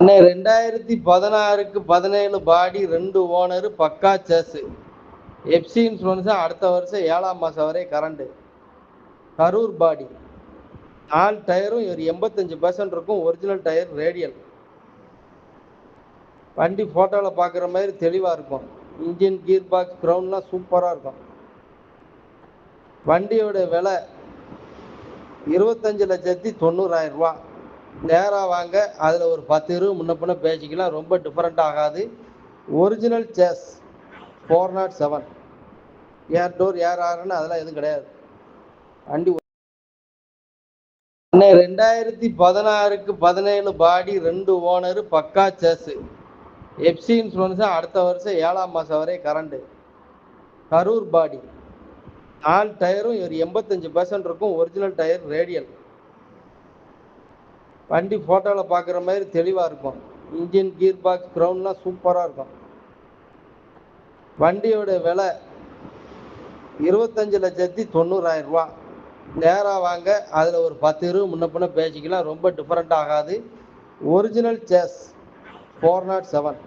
அண்ணே ரெண்டாயிரத்தி பதினாறுக்கு பதினேழு பாடி ரெண்டு ஓனரு பக்கா சேஸு எஃப்சி இன்சூரன்ஸு அடுத்த வருஷம் ஏழாம் மாதம் வரை கரண்டு கரூர் பாடி. நாலு டயரும் ஒரு எண்பத்தஞ்சு பர்சன்ட் இருக்கும். ஒரிஜினல் டயர் ரேடியல் வண்டி ஃபோட்டோவில் பார்க்குற மாதிரி தெளிவாக இருக்கும். இன்ஜின் கீர் பாக்ஸ் க்ரௌண்ட்லாம் சூப்பராக இருக்கும். வண்டியோட விலை இருபத்தஞ்சு லட்சத்தி தொண்ணூறாயிரம் ரூபா. நேராக வாங்க. அதில் ஒரு பத்து இருபது முன்ன பின்ன பேசிக்கலாம். ரொம்ப டிஃப்ரெண்ட் ஆகாது. Original chess four knight seven ஏர் டோர் ஏர் ஆறுன்னு அதெல்லாம் எதுவும் கிடையாது. வண்டி அண்ணே ரெண்டாயிரத்தி பதினாறுக்கு பதினேழு பாடி ரெண்டு ஓனரு பக்கா செஸ்ஸு எஃப்சி இன்சூரன்ஸு அடுத்த வருஷம் ஏழாம் மாதம் வரை கரண்டு கரூர் பாடி. நாலு டயரும் ஒரு எண்பத்தஞ்சு பர்சன்ட் இருக்கும். ஒரிஜினல் டயர் ரேடியல் வண்டி ஃபோட்டோவில் பார்க்குற மாதிரி தெளிவாக இருக்கும். இன்ஜின் கீர் பாக்ஸ் க்ரௌண்ட்லாம் சூப்பராக இருக்கும். வண்டியோட விலை இருபத்தஞ்சு லட்சத்தி தொண்ணூறாயிரம் ரூபா. நேராக வாங்க அதில் ஒரு பத்து இருபது முன்ன பின்ன பேசிக்கலாம். ரொம்ப டிஃப்ரெண்ட் ஆகாது. Original chess four knight seven